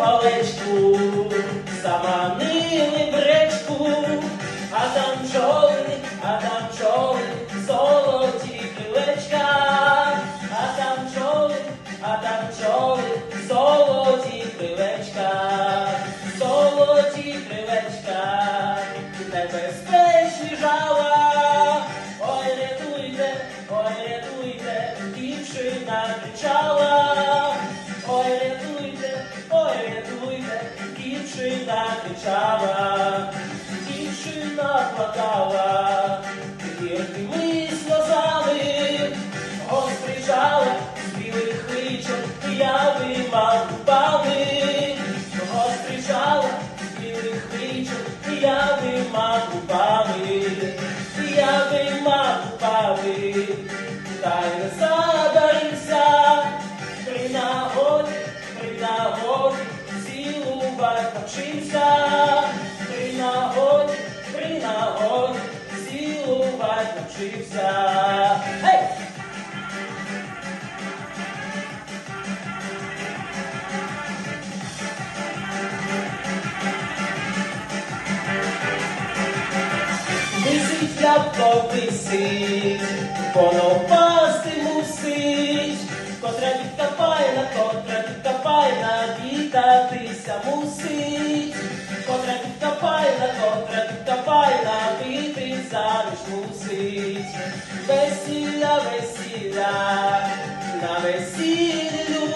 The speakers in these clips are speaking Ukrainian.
овечку, заманили в речку, а там човни, а там човни, золоті крилечка, а там човни, а там човни, золоті крилечка, золоті крилечка, небезпечні жала, кричала, дівчина плакала, гіркими сльозами, гострижала з білих хвичок, явима губами, гострижала з білих хвичок, явима губами, явима губами, та й не забарився, при нагоді, при нагоді, цілувати precisa. Hey! Visita por visita, por não passemos contradicta paina, contradicta paina, dita triste a música. Vecina, весілля, на весіллю,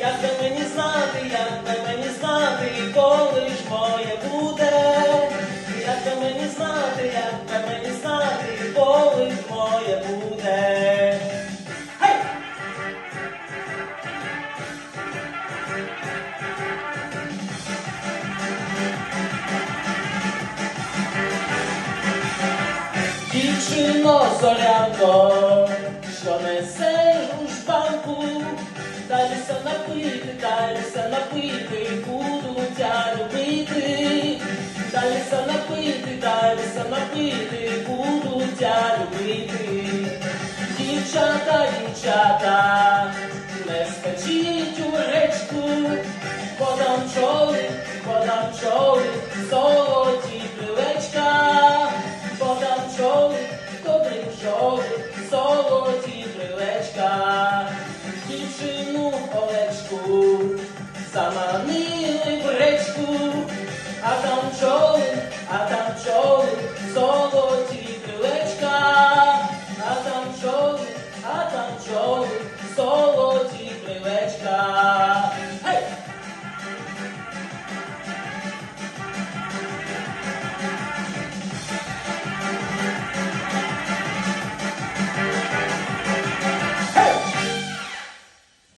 як би мені знати, як би мені знати, коли ж моє буде. Як би мені знати, як би мені знати, коли ж моє буде. Дівчино зорянко, що несеш у жбанку, дайся напити, дайся напити, буду тя любити, дайся напити, дайся напити, буду тя любити. Дівчата, дівчата, не скачіть у речку, подам човни, подам човни, жовтих, золоті крилечка, дівчину Олечку заманили в речку.